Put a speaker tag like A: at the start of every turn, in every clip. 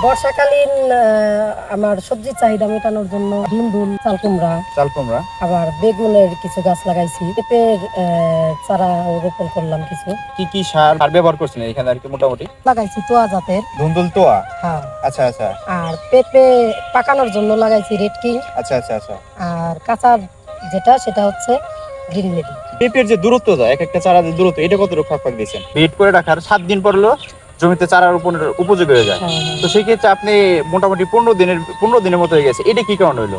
A: বর্ষাকালীন আহ, আমার সবজির চাহিদা মেটানোর জন্য ধুন্দুল চাল কুমড়া
B: চাল কুমড়া।
A: আবার বেগুনের কিছু গাছ লাগাইছি। পেঁপের আহ, চারা রোপণ করলাম কিছু।
B: কি কি সার সার ব্যবহার করছেন এখানে আর কি মোটামুটি?
A: লাগাইছি তোয়া জাতের।
B: ধুন্দুল তোয়া?
A: হ্যাঁ।
B: আচ্ছা আচ্ছা।
A: আর পেঁপে পাকানোর জন্য লাগাইছি রেড কিং।
B: আচ্ছা আচ্ছা আচ্ছা।
A: আর কাঁচা যেটা সেটা হচ্ছে গ্রিন লেডি
B: পেঁপের যে দূরত্বটা এক একটা চারা যে দূরত্ব এটা কত রক্ষা ফাঁক দিয়েছেন? বেড করে রাখার সাত দিন পর হলো জমিতে চারা রোপণের উপযোগী হয়ে যায়। তো সেই ক্ষেত্রে আপনি মোটামুটি পনেরো দিনের পনেরো দিনের মতো হয়ে গেছে। এটা কি কারণ হইল?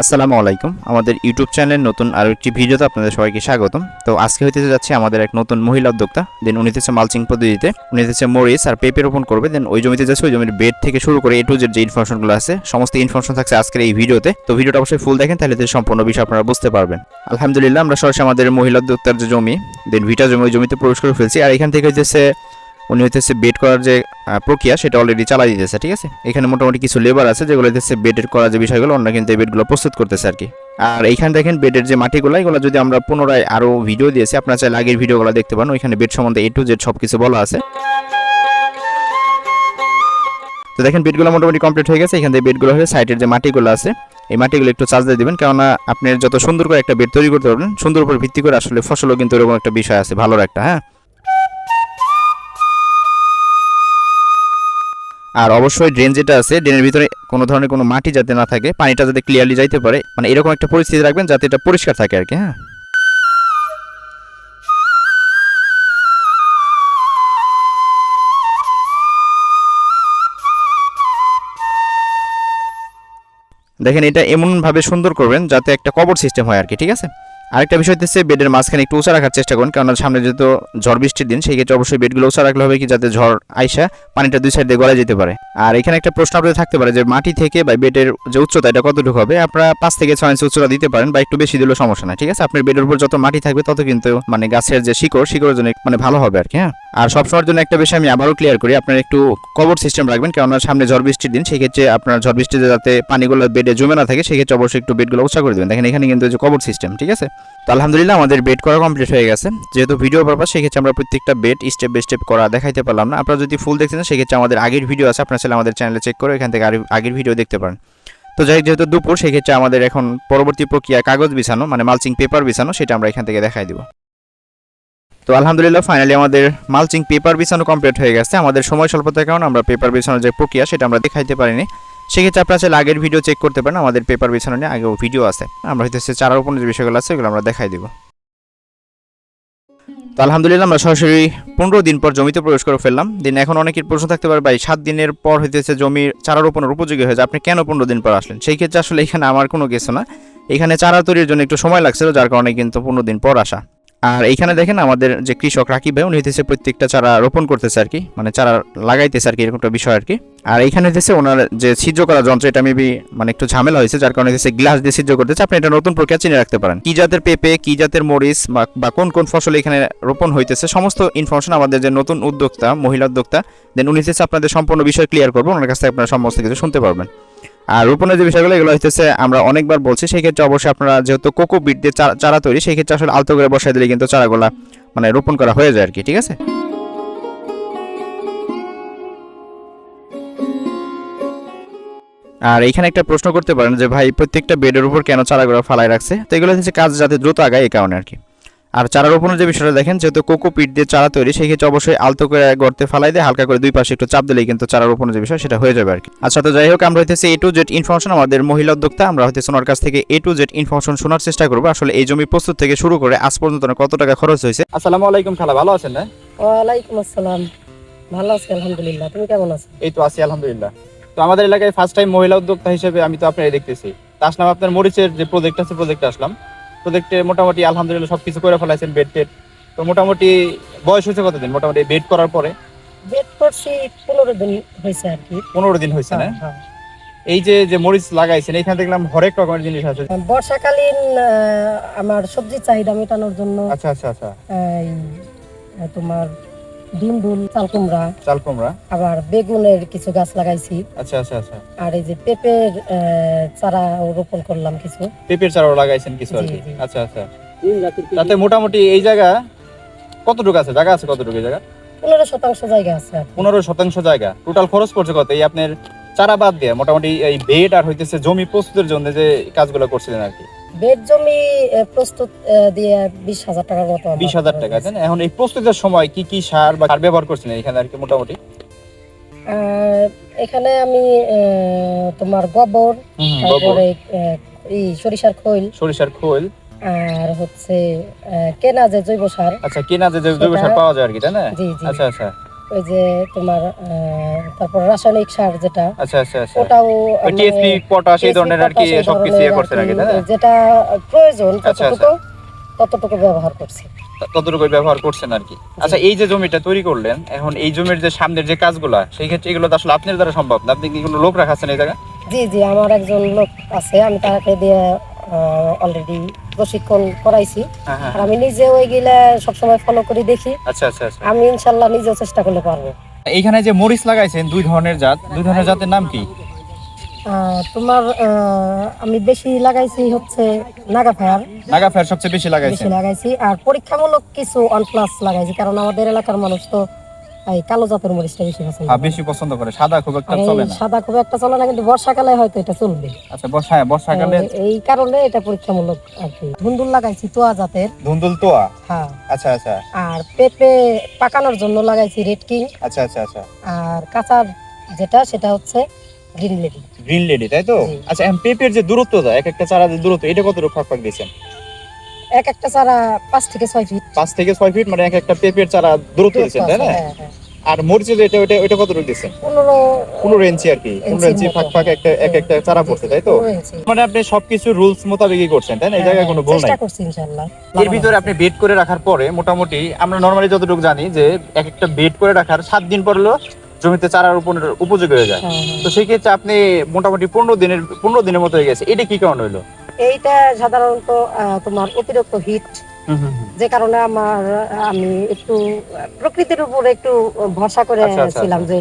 C: আসসালামু আলাইকুম। আমাদের ইউটিউব চ্যানেলের নতুন আরও একটি ভিডিওতে আপনাদের সবাইকে স্বাগতম। তো আজকে হইতে যাচ্ছে আমাদের এক নতুন মহিলা উদ্যোক্তা। দেন উনি হচ্ছে মালচিং পদ্ধতিতে। উনি হচ্ছে মরিচ আর পেঁপে রোপণ করবে। দেন ওই জমিতে যাচ্ছে ওই জমির বেড থেকে শুরু করে এ টু জেড যে ইনফরমেশনগুলো আছে সমস্ত ইনফরমেশন থাকছে আজকের এই ভিডিওতে। তো ভিডিওটা অবশ্যই ফুল দেখেন তাহলে সম্পূর্ণ বিষয় আপনারা বুঝতে পারবেন। আলহামদুলিল্লাহ আমরা সরাসরি আমাদের মহিলা উদ্যোক্তার যে জমি দেন ভিটা জমি ওই জমিতে প্রবেশ করে ফেলছি। আর এখান থেকে হচ্ছে উনি হইতেছে বেড করার যে প্রক্রিয়া, সেটা অলরেডি চালাই দিতেছে, ঠিক আছে? এখানে মোটামুটি কিছু লেবার আছে যেগুলো হইতেছে বেডের করার যে বিষয়গুলো, ওনারা কিন্তু এই বেডগুলো প্রস্তুত করতেছে আর কি। আর এইখানে দেখেন বেডের যে মাটিগুলো, এগুলো যদি আমরা পুনরায় আরও ভিডিও দিয়েছি, আপনারা চাইলে আগের ভিডিওগুলো দেখতে পান ওইখানে বেড সম্বন্ধে এ টু জেড সব কিছু বলা আছে। তো দেখেন বেডগুলো মোটামুটি কমপ্লিট হয়ে গেছে। এখান থেকে বেডগুলো হয়ে সাইডের যে মাটিগুলো আছে, এই মাটিগুলো একটু চার্জ দিয়ে দিবেন। কেননা আপনি যত সুন্দর করে একটা বেড তৈরি করতে পারবেন, সুন্দর উপর ভিত্তি করে আসলে ফসলও কিন্তু এরকম একটা বিষয় আছে, ভালোর একটা হ্যাঁ? আর অবশ্যই ড্রেন যেটা আছে ড্রেনের ভিতরে কোনো ধরনের কোনো মাটি যাতে না থাকে, পানিটা যাতে ক্লিয়ারলি যাইতে পারে মানে এরকম একটা পরিস্থিতি রাখবেন যাতে এটা পরিষ্কার থাকে আর কি হ্যাঁ। দেখেন এটা এমনভাবে সুন্দর করবেন যাতে একটা কবর সিস্টেম হয় আর কি, ঠিক আছে? আরেকটা বিষয় হচ্ছে বেডের মাঝখানে একটু উঁচা রাখার চেষ্টা করুন কারণ সামনে যেহেতু ঝড় বৃষ্টির দিন, সেই ক্ষেত্রে অবশ্যই বেডগুলো উঁচা রাখলে হবে কি, যাতে ঝড় আইসা পানিটা দুই সাইড দিয়ে গলা যেতে পারে। আর এখানে একটা প্রশ্ন আপনাদের থাকতে পারে যে, মাটি থেকে বা বেডের যে উচ্চতা, এটা কতটুকু হবে? আপনারা পাঁচ থেকে ছয় ইঞ্চি উচ্চতা দিতে পারেন বা একটু বেশি দিলেও সমস্যা নাই, ঠিক আছে? আপনার বেডের উপর যত মাটি থাকবে, তত কিন্তু মানে গাছের যে শিকড়, শিকড়ের জন্য মানে ভালো হবে আর কি হ্যাঁ? আর সবসময়ের জন্য একটা বিষয় আমি আবারও ক্লিয়ার করি, আপনার একটু কবর সিস্টেম রাখবেন, কেননা সামনে ঝড় বৃষ্টির দিন সেক্ষেত্রে আপনার ঝড় বৃষ্টিতে যাতে পানিগুলো বেডে জমে না থাকে সেক্ষেত্রে অবশ্যই একটু বেডগুলো উঁচা করে দেবেন। দেখেন এখানে কিন্তু যে কবর সিস্টেম ঠিক আছে? তো আলহামদুলিল্লাহ আমাদের বেড করা কমপ্লিট হয়ে গেছে। যেহেতু ভিডিও পারপাস সেক্ষেত্রে আমরা প্রত্যেকটা বেড স্টেপ বাই স্টেপ করা দেখাইতে পারলাম না। আপনারা যদি ফুল দেখতে চান সেক্ষেত্রে আমাদের আগের ভিডিও আছে, আপনারা চাইলে আমাদের চ্যানেলে চেক করে এখান থেকে আগের ভিডিও দেখতে পারেন। তো যাই যেহেতু দুপুর, সেক্ষেত্রে আমাদের এখন পরবর্তী প্রক্রিয়া কাগজ বিছানো মানে মালচিং পেপার বিছানো, সেটা আমরা এখান থেকে দেখাই দিব। তো আলহামদুলিল্লাহ ফাইনালি আমাদের মালচিং পেপার বিছানো কমপ্লিট হয়ে গেছে। আমাদের সময় স্বল্পতার কারণে আমরা পেপার বিছানোর যে প্রক্রিয়া, সেটা আমরা দেখাইতে পারিনি। সেক্ষেত্রে আপনারা চাইলে আগের ভিডিও চেক করতে পারেন, আমাদের পেপার বিছানো নিয়ে আগেও ভিডিও আছে। আমরা হইতেছে চারার উপর যে বিষয়গুলো আছে এগুলো আমরা দেখাই দিব। তো আলহামদুলিল্লাহ, আমরা সরাসরি পনেরো দিন পর জমিতে প্রবেশ করে ফেললাম। দিন এখন অনেকের প্রশ্ন থাকতে পারে, ভাই, সাত দিনের পর হইতেছে জমির চারা রোপণের উপযোগী হয়েছে, আপনি কেন পনেরো দিন পর আসলেন? সেই ক্ষেত্রে আসলে এখানে আমার কোনো কিছু না। এখানে চারা তৈরির জন্য একটু সময় লাগছিল, যার কারণে কিন্তু পনেরো দিন পর আসা। আর এইখানে দেখেন আমাদের যে কৃষক রাকিব ভাই, উনি হইতেছে প্রত্যেকটা চারা রোপণ করতেছে আর কি মানে চারা লাগাইতেছে আর কি এরকম একটা বিষয় আর কি। আর এইখানে হইতেছে ওনার যে ছিদ্র করা যন্ত্র, এটা মেবি মানে একটু ঝামেলা হয়েছে যার কারণে হচ্ছে গ্লাস দিয়ে ছিদ্র করতেছে। আপনি এটা নতুন প্রক্রিয়া চিনে রাখতে পারেন। কি জাতের পেঁপে, কি জাতের মরিচ, বা- কোন কোন ফসল এখানে রোপণ হইতেছে, সমস্ত ইনফরমেশন আমাদের যে নতুন উদ্যোক্তা, মহিলা উদ্যোক্তা দেন উনি হচ্ছে আপনাদের সম্পূর্ণ বিষয় ক্লিয়ার করব ওনার কাছ থেকে আপনারা সমস্ত কিছু শুনতে পারবেন। আর রোপণের যে বিষয়গুলো, এগুলো হচ্ছে আমরা অনেকবার বলছি সেই ক্ষেত্রে অবশ্যই আপনারা যেহেতু কোকো বিট দিয়ে চারা তৈরি সেই ক্ষেত্রে আসলে আলতো করে বসাই দিলে কিন্তু চারাগুলা মানে রোপণ করা হয়ে যায় আর কি ঠিক আছে? আর এখানে একটা প্রশ্ন করতে পারেন যে, ভাই প্রত্যেকটা বেডের উপর কেন চারাগুলো ফালাই রাখছে? তো এগুলো হচ্ছে কাজ যাতে দ্রুত আগায় এই কারণে আর কি আর চারা রোপণের যে বিষয়টা দেখেন যেহেতু কোকো পিট দিয়ে চারা তৈরি সেই ক্ষেত্রে অবশ্যই আলতো করে গর্তে ফালাই দিয়ে হালকা করে দুই পাশে একটু চাপ দিলেই কিন্তু চারা রোপণের যে বিষয় সেটা হয়ে যাবে আর কি। আচ্ছা তো যাই হোক আমরা হইতেছে এ টু জেড ইনফরমেশন আমাদের মহিলা উদ্যোক্তা আমরা হইতেছে ওনার কাছ থেকে এ টু জেড ইনফরমেশন শোনার চেষ্টা করব। আসলে এই জমি প্রস্তুত থেকে শুরু করে আজ পর্যন্ত কত টাকা খরচ হয়েছে?
B: আসসালামু আলাইকুম খালা ভালো আছেন না?
A: ওয়ালাইকুম আসসালাম। ভালো আছি আলহামদুলিল্লাহ। তুমি কেমন আছো?
B: এই তো আছি আলহামদুলিল্লাহ। তো আমাদের এলাকায় ফার্স্ট টাইম মহিলা উদ্যোক্তা হিসেবে আমি তো আপনার দেখতেছি। তার আসলাম আপনার মরিচের যে প্রজেক্ট আছে প্রজেক্টে আসলাম। প্রজেক্টে মোটামুটি আলহামদুলিল্লাহ সবকিছু করে ফেলাইছেন বেড টেড। তো মোটামুটি বয়স হয়েছে কতদিন? মোটামুটি বেড করার পরে?
A: বেড করছি পনেরো দিন হয়েছে আর কি।
B: পনেরো দিন হয়েছে না?
A: হ্যাঁ, হ্যাঁ।
B: এই যে যে মরিচ লাগাইছেন এখানে দেখলাম হরেক রকমের জিনিস আছে।
A: বর্ষাকালীন আমার সবজি চাহিদা মেটানোর জন্য
B: আচ্ছা আচ্ছা আচ্ছা।
A: এই, তোমার ধুন্দুল চাল কুমড়া
B: চাল কুমড়া
A: আবার বেগুনের কিছু গাছ লাগাইছি।
B: আচ্ছা আচ্ছা আচ্ছা।
A: আর এই যে পেঁপের আহ, চারা রোপণ করলাম কিছু।
B: পেঁপের চারাও লাগাইছেন কিছু আর কি। আচ্ছা আচ্ছা। তাতে মোটামুটি এই জায়গা কতটুকু আছে? জায়গা আছে কতটুকু জায়গা?
A: পনেরো শতাংশ জায়গা আছে
B: পনেরো শতাংশ জায়গা। টোটাল খরচ পড়ছে কত? এই আপনার চারা বাদ দিয়ে মোটামুটি এই বেড আর হইতেছে জমি প্রস্তুতের জন্য যে কাজগুলো করছিলেন আর কি।
A: বেড জমি প্রস্তুত দিয়ে বিশ হাজার টাকার মতো
B: বিশ হাজার টাকা
A: হয়েছে।
B: তাই না? এখন এই প্রস্তুতের সময় কি কি সার বা সার ব্যবহার করছিলেন এখানে আর কি মোটামুটি?
A: এখানে আমি তোমার গোবর তারপরে এই সরিষার খৈল
B: সরিষার খোল।
A: আর হচ্ছে কেনা যে জৈব সার
B: আচ্ছা কেনা যে জৈব সার পাওয়া যায় আর কি তাই না? আচ্ছা আচ্ছা।
A: ওই যে তোমার তারপর রাসায়নিক সার যেটা
B: আচ্ছা আচ্ছা আচ্ছা।
A: ওটাও
B: টিএসপি পটাশ এই ধরনের আর কি সবকিছু ইয়ে করছেন না?
A: যেটা প্রয়োজন ততটুকু ততটুকু ব্যবহার করছি।
B: ততটুকু ব্যবহার করছেন আর কি। আচ্ছা এই যে জমিটা তৈরি করলেন এখন এই জমির যে সামনের যে কাজগুলা সেই ক্ষেত্রে এগুলো আসলে আপনার দ্বারা সম্ভব না। আপনি কি কোনো লোক রাখাচ্ছেন এই জায়গায়?
A: জি জি আমার একজন লোক আছে আমি তাকে দিয়ে অলরেডি প্রশিক্ষণ করাইছি।
B: হ্যাঁ হ্যাঁ।
A: আর আমি নিজে ওইগুলা সবসময় ফলো করে দেখি।
B: আচ্ছা আচ্ছা আচ্ছা।
A: আমি ইনশাল্লাহ নিজেও চেষ্টা করলে পারব।
B: এইখানে যে মরিচ লাগাইছেন দুই ধরনের জাত। দুই ধরনের জাতের নাম কি?
A: তোমার আমি বেশি লাগাইছি হচ্ছে নাগা ফায়ার।
B: নাগা ফেয়ার সবচেয়ে বেশি
A: বেশি লাগাইছি। আর পরীক্ষামূলক কিছু অনপ্লাস লাগাইছি কারণ আমাদের এলাকার মানুষ তো এই কালো জাতের মরিচটা বেশি পছন্দ
B: বেশি পছন্দ করে সাদা খুব একটা চলে না?
A: সাদা খুব একটা চলে না কিন্তু বর্ষাকালে হয়তো এটা চলবে।
B: আচ্ছা বর্ষা হ্যাঁ, বর্ষাকালে
A: এই- কারণে এটা পরীক্ষামূলক আর কি। ধুন্দুল লাগাইছি তোয়া জাতের।
B: ধুন্দুল তোয়া?
A: হ্যাঁ।
B: আচ্ছা আচ্ছা।
A: আর পেঁপে পাকানোর জন্য লাগাইছি রেড কিং
B: আচ্ছা আচ্ছা আচ্ছা।
A: আর কাঁচার যেটা সেটা হচ্ছে গ্রিন লেডি
B: গ্রিন লেডি তাই তো? আচ্ছা এখন পেঁপের যে দূরত্বটা এক একটা চারা যে দূরত্ব এটা কতটুকু ফাঁক ফাঁক দিয়েছেন?
A: এক একটা চারা পাঁচ থেকে ছয় ফিট
B: পাঁচ থেকে ছয় ফিট মানে এক একটা পেঁপের চারা দূরত্ব দিয়েছেন তাই না। আর মরিচের এটা ওটা ওটা কতটুকু দিয়েছেন
A: পনেরো
B: পনেরো ইঞ্চি আর কি। পনেরো ইঞ্চি। ফাঁক ফাঁক একটা এক একটা চারা পড়ছে তাই তো? মানে আপনি সবকিছু রুলস মোতাবেকই করছেন তাই না? এই
A: হ্যাঁ,
B: জায়গায় কোনো ভুল নাই।
A: চেষ্টা করছি ইনশাল্লাহ
B: এর ভিতরে আপনি বেড করে রাখার পরে মোটামুটি আমরা নর্মালি যতটুকু জানি যে এক একটা বেড করে রাখার সাত দিন পর হলো জমিতে চারা রোপণের উপযোগী হয়ে যায়।
A: হ্যাঁ, হ্যাঁ।
B: তো সেই ক্ষেত্রে আপনি মোটামুটি পনেরো দিনের পনেরো দিনের মতো হয়ে গেছে। এটা কি কারণ হইল
A: এইটা সাধারণত তোমার অতিরিক্ত হিট যে কারণে আমার আমি একটু প্রকৃতির উপরে একটু ভরসা করে
B: আচ্ছা, আচ্ছা,
A: ছিলাম যে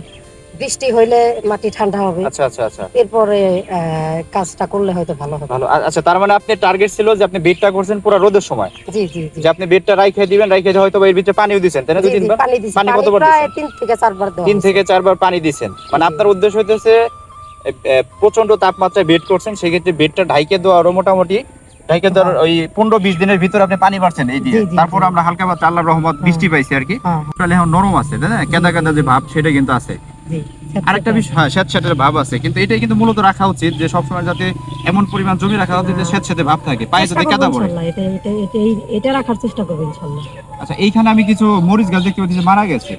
A: বৃষ্টি হইলে মাটি ঠান্ডা হবে।
B: আচ্ছা আচ্ছা আচ্ছা।
A: এরপরে কাজটা করলে হয়তো ভালো হবে।
B: ভালো। আচ্ছা তার মানে আপনি টার্গেট ছিল যে আপনি বেডটা করছেন পুরো রোদের সময়?
A: জি জি জি।
B: যে আপনি বেডটা রাইখে দিবেন রাইখে যে হয়তো এর ভিতরে পানিও দিচ্ছেন তাই না? দুই তিনবার?
A: পানি দিছি।
B: পানি কতবার
A: প্রায় তিন থেকে চারবার দেওয়া
B: তিন। থেকে চারবার পানি দিচ্ছেন মানে আপনার উদ্দেশ্য হইতেছে প্রচণ্ড তাপমাত্রায় বেড করছেন সেক্ষেত্রে বেডটা ঢাইকে দেওয়ারও মোটামুটি। ঢাইকে দেওয়ার ওই পনেরো বিশ দিনের ভিতরে আপনি পানি পাচ্ছেন এই দিয়ে। তারপর আমরা হালকা পাতলা রহমত বৃষ্টি পাইছি আর কি।
A: হ্যাঁ,
B: তাহলে এখন নরম আছে তাই না? কেদা কেদা যে ভাব সেটা কিন্তু আছে। আরেকটা বিষয় হ্যাঁ স্যাঁত স্যাঁতের ভাব আছে। কিন্তু এটাই কিন্তু মূলত রাখা উচিত যে সবসময় যাতে এমন পরিমাণ জমি রাখা উচিত যে স্যাঁত স্যাঁতে ভাব থাকে। পায়ে যাতে কেদা পড়ে।
A: এটা- রাখার চেষ্টা করব ইনশাল্লাহ।
B: আচ্ছা এইখানে আমি কিছু মরিচ গাছ দেখতে পাচ্ছি মারা গেছে।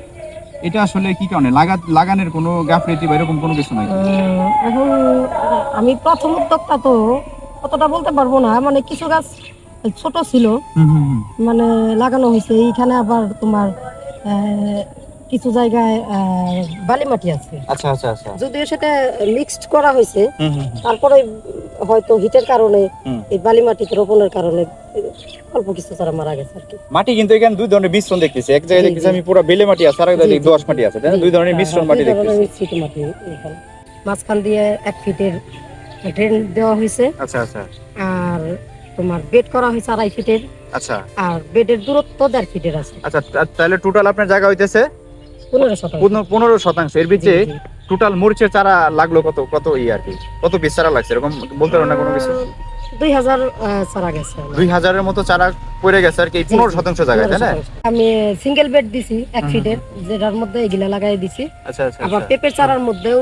B: এটা আসলে কি কারণে? লাগা লাগানোর কোনো গাফলেটি বা এরকম কোনো কিছু নাই?
A: এখন আমি প্রথম উদ্যোক্তা তো কতটা বলতে পারব না। মানে কিছু গাছ ছোট ছিল। মানে লাগানো হয়েছে। এইখানে আবার তোমার কিছু জায়গায় বালি মাটি আছে।
B: আচ্ছা আচ্ছা আচ্ছা।
A: যদিও সেটা মিক্সড করা হয়েছে। তারপরে হয়তো হিটের কারণে এই বালি মাটিতে রোপণের কারণে অল্প কিছু তারা মারা গেছে আর কি।
B: মাটি কিন্তু এখানে দুই ধরনের মিশ্রণ দেখতেছি। এক জায়গায় দেখতেছি আমি পুরো বেলে মাটি আছে আর এক জায়গায় মাটি আছে দুই ধরনের
A: হ্যাঁ,
B: মিশ্রণ
A: হ্যাঁ,
B: মাটি দেখতেছি।
A: মাঝখান দিয়ে এক ফিটের ড্রেন দেওয়া হয়েছে।
B: আচ্ছা আচ্ছা।
A: আর তোমার বেড করা হয়েছে আড়াই ফিটের
B: আচ্ছা।
A: আর বেডের দূরত্ব দেড় ফিটের আছে।
B: আচ্ছা তাহলে টোটাল আপনার জায়গা হইতেছে
A: পনেরো শতাংশ।
B: পনেরো- পনেরো শতাংশ। এর ভিতরে টোটাল মরিচের চারা লাগল কত কত ই আর কি? কত পিস চারা লাগছে? এরকম বলতে পারো না কোনো কিছু?
A: দুই হাজার চারা গেছে
B: দুই হাজারের মতো চারা পড়ে গেছে আর কি পনেরো শতাংশ জায়গায় তাই না?
A: আমি সিঙ্গেল বেড দিছি এক ফিটের যেটার মধ্যে এগুলা লাগাই দিছি।
B: আচ্ছা আচ্ছা
A: আবার
B: আচ্ছা।
A: পেঁপের চারার মধ্যেও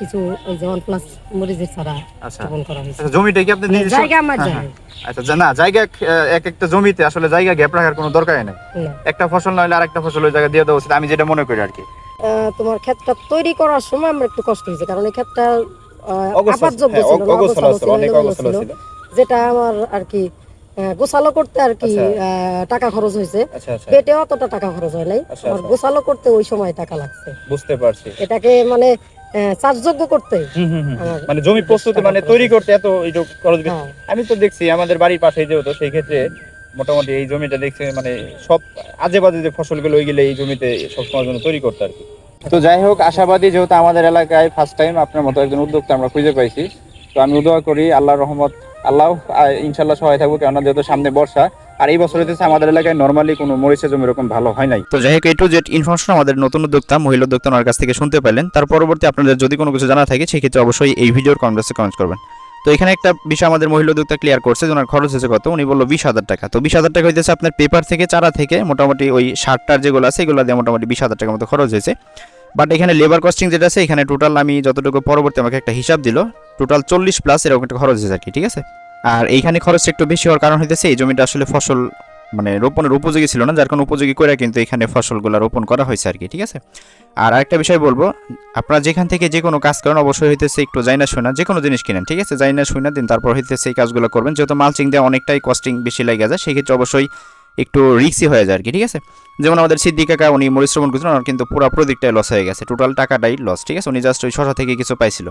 A: কিছু ওই যে ওয়ান প্লাস মরিচের চারা
B: আচ্ছা।
A: রোপণ করা হয়েছে।
B: জমিটা কি আপনি
A: মানে
B: নিজস্ব-
A: জায়গা আমার
B: হ্যাঁ,
A: জায়গা।
B: হ্যাঁ। আচ্ছা না জায়গা এক একটা জমিতে আসলে জায়গা গ্যাপ রাখার কোনো দরকারই নেই। একটা ফসল না হলে আরেকটা ফসল ওই জায়গায় দিয়ে দেওয়া উচিত আমি যেটা মনে করি আর কি।
A: তোমার ক্ষেতটা তৈরি করার সময় আমার একটু কষ্ট হয়েছে কারণ এই ক্ষেতটা আবাদযোগ্য
B: হ্যাঁ,
A: ছিল
B: অনেক অগোছালো
A: ছিল। যেটা আমার আর কি গোছালো করতে আর কি
B: আচ্ছা।
A: টাকা খরচ হয়েছে।
B: আচ্ছা আচ্ছা।
A: পেটে অতটা টাকা খরচ হয় নাই। আমার
B: আচ্ছা।
A: গোছালো করতে ওই সময় টাকা লাগছে।
B: বুঝতে পারছি।
A: এটাকে মানে চাষযোগ্য করতে।
B: মানে জমি প্রস্তুতি মানে তৈরি করতে এত খরচ
A: হ্যাঁ।
B: আমি তো দেখছি আমাদের বাড়ির পাশে যেহেতু সেই ক্ষেত্রে মোটামুটি এই জমিটা দেখছি মানে সব আজে বাজে যে ফসলগুলো ওইগুলো এই জমিতে সবসময় জন্য তৈরি করতে আর কি। তো যাই হোক আশাবাদী যেহেতু আমাদের এলাকায় ফার্স্ট টাইম আপনার মতো একজন উদ্যোক্তা আমরা খুঁজে পাইছি। তো আমি দোয়া করি আল্লাহ রহমত। আল্লাহ ইনশাল্লাহ সহায় থাকব কেননা যেহেতু সামনে বর্ষা, আর এই বছর হইতেছে আমাদের এলাকায় নর্মালি কোনো মরিচের জমি এরকম ভালো হয় নাই।
C: তো যাই হোক, এই টু ইনফরমেশন আমাদের নতুন উদ্যোক্তা, মহিলা উদ্যোক্তা ওনার কাছ থেকে শুনতে পারলেন তার পরবর্তী আপনাদের যদি কোনো কিছু জানা থাকে, সেক্ষেত্রে অবশ্যই এই ভিডিওর কমেন্টসে কমেন্ট করবেন। তো এখানে একটা বিষয় আমাদের মহিলা উদ্যোক্তা ক্লিয়ার করছে ওনার খরচ হয়েছে কত। উনি বলল বিশ হাজার টাকা। তো বিশ হাজার টাকা হইতেছে আপনার পেপার থেকে, চারা থেকে, মোটামুটি ওই সারটার যেগুলো আছে, এগুলো দিয়ে মোটামুটি বিশ হাজার টাকার মতো খরচ হয়েছে। বাট এখানে লেবার কস্টিং যেটা আছে, এখানে টোটাল আমি যতটুকু পরবর্তী আমাকে একটা হিসাব দিল টোটাল চল্লিশ প্লাস এরকম একটা খরচ হয়েছে আর কি, ঠিক আছে? আর এইখানে খরচটা একটু বেশি হওয়ার কারণ হইতেছে, এই জমিটা আসলে ফসল মানে রোপণের উপযোগী ছিল না, যার কারণে উপযোগী করে কিন্তু এখানে ফসলগুলো রোপণ করা হয়েছে আর কি, ঠিক আছে? আর আরেকটা বিষয় বলব, আপনারা যেখান থেকে যে কোনো কাজ করেন, অবশ্যই হইতেছে একটু যাই না শোনা যে কোনো জিনিস কিনেন, ঠিক আছে? যাই না শুনা দিন তারপর হইতেছে এই কাজগুলো করবেন। যেহেতু মালচিং দেওয়া অনেকটাই কস্টিং বেশি লেগে যায়, সেক্ষেত্রে অবশ্যই একটু রিক্সি হয়ে যায় আর কি, ঠিক আছে? যেমন আমাদের সিদ্দিক কাকা, উনি মরিচ করছিলেন, ওনার কিন্তু পুরো প্রজেক্টটাই লস হয়ে গেছে টোটাল টাকাটাই লস ঠিক আছে? উনি জাস্ট ওই শশা থেকে কিছু পাইছিল।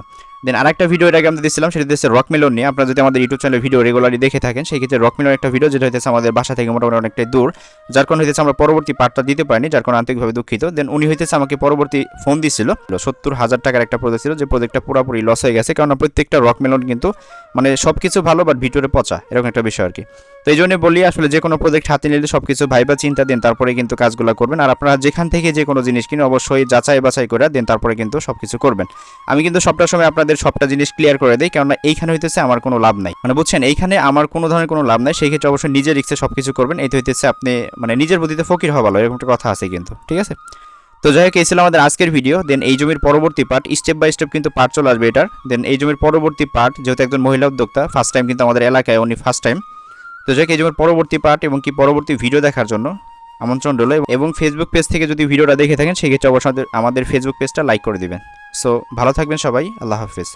C: দেন আরেকটা ভিডিও এর আগে আমরা দিয়েছিলাম সেটা দিচ্ছে রক মিলন নিয়ে। আপনারা যদি আমাদের ইউটিউব চ্যানেলে ভিডিও রেগুলারলি দেখে থাকেন, সেই ক্ষেত্রে রক একটা ভিডিও যেটা হইতেছে আমাদের বাসা থেকে মোটামুটি অনেকটাই দূর, যার কারণে হইতেছে আমরা পরবর্তী পার্টটা দিতে পারিনি, যার কারণে আন্তরিকভাবে দুঃখিত। দেন উনি হইতেছে আমাকে পরবর্তী ফোন দিছিল, সত্তর হাজার টাকার একটা প্রজেক্ট ছিল, যে প্রজেক্টটা পুরোপুরি লস হয়ে গেছে কারণ প্রত্যেকটা রক মেলন কিন্তু মানে সব কিছু ভালো বাট ভিতরে পচা, এরকম একটা বিষয় আর কি। তো এই জন্য বলি, আসলে যে কোনো প্রজেক্ট হাতে নিলে সব কিছু ভাইবা চিন্তা দেন তারপরে কিন্তু কাজগুলো করবেন। আর আপনারা যেখান থেকে যে কোনো জিনিস কিনে অবশ্যই যাচাই বাছাই করে দেন, তারপরে কিন্তু সব কিছু করবেন। আমি কিন্তু সবটা সময় আপনাদের সবটা জিনিস ক্লিয়ার করে দিই, কেননা এইখানে হইতেছে আমার কোনো লাভ নাই। মানে বুঝছেন, এইখানে আমার কোনো ধরনের কোনো লাভ নাই সেই ক্ষেত্রে অবশ্যই নিজের রিক্সে সব কিছু করবেন। এই তো হইতেছে আপনি মানে নিজের বুদ্ধিতে ফকির হওয়া ভালো, এরকম একটা কথা আছে কিন্তু, ঠিক আছে? তো যাই হোক, এই ছিল আমাদের আজকের ভিডিও দেন এই জমির পরবর্তী পার্ট স্টেপ বাই স্টেপ কিন্তু পার্ট চলে আসবে এটার। দেন এই জমির পরবর্তী পার্ট যেহেতু একজন মহিলা উদ্যোক্তা ফার্স্ট টাইম কিন্তু আমাদের এলাকায়, উনি ফার্স্ট টাইম তো যাই হোক, এই জমির পরবর্তী পার্ট এবং কি পরবর্তী ভিডিও দেখার জন্য আমন্ত্রণ রইল এবং ফেসবুক পেজ থেকে যদি ভিডিওটা দেখে থাকেন, সেক্ষেত্রে অবশ্যই আমাদের ফেসবুক পেজটা লাইক করে দিবেন। সো ভালো থাকবেন সবাই, আল্লাহ হাফিজ।